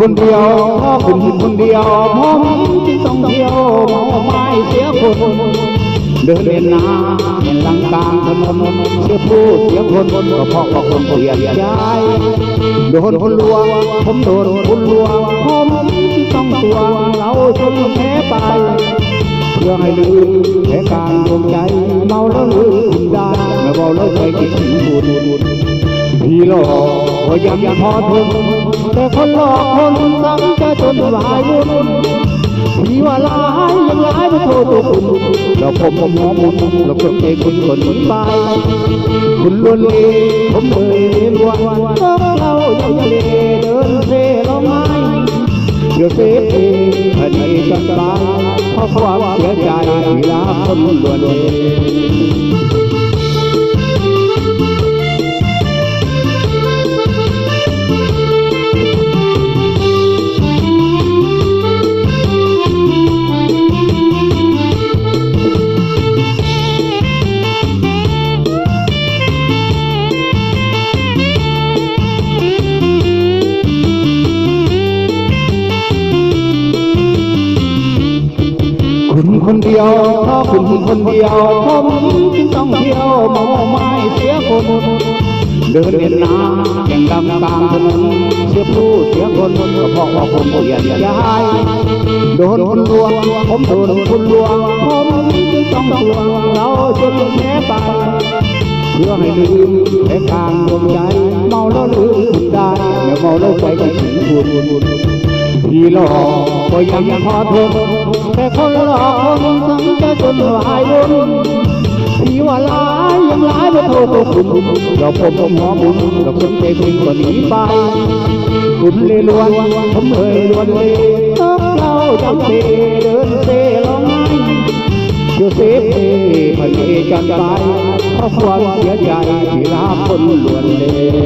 คนเดียวพ่อคุณคนเดียวผมจึงต้องเที่ยวเมาไม้เสียคนเดินเล่นนาเห็นลังกลางถนนเสียผู้เสียคนก็เพราะว่าคนเปลี่ยนใจโดนคนลวงผมโดนคนลวงผมจึงต้องตวงเราจนแพ้ไปเพื่อให้ลืมแค่การดวงใจเมาแล้วลืมได้ไม่เบาแล้วใจคิดถึงบุญพี่หลอกก็ยังพอทน แต่คนหลอกคนซ้ำจะจนหลายวุ่นพี่ว่าหลายยังหลายไม่โทษตัวคุณเราผมผมหอมบุญเราเพิ่งคุณคนนี้ไปคุณล้วนเลผมเลยเรียวันต้องเรายังเลเดินเซร้องไห้เดี๋ยวเสียเองอันนี้กันตายเพราะความเสียใจเวลาคนล้วนเลคุ คนเดียวเพราะคุณคนเดียวผมจึงต้องเที่ยวเมาไม้เสียคน เดินเล่นน้ำแข่งดำกลางถนนเสียผู้เสียคนก็เพราะว่าคนเปลี่ยนใจโดนคนลวงผมโดนคนลวงผมจึงต้องทวงเราจนแพ้ไปเพื่อให้ลืมแค่กลางดวงใจเมาแล้วลืมคุณได้ไม่เมาแล้วใจก็ถึงบุญ พี่หลอกก็ยังพอทนแต่คนหลอกคนสังจะจนหลายวนพี่ว่าหลายยังหลายไม่โทษตัวคุณเราผมผมหอบุญเราคนใจคุณก็หนีไปคุณเลยลวนผมเลยลวนเลยต้องเราจำเสเดินเซร้องไห้โยเซฟเอพันเอกันไปเพราะความเสียใจที่ลาคนล้วนเลย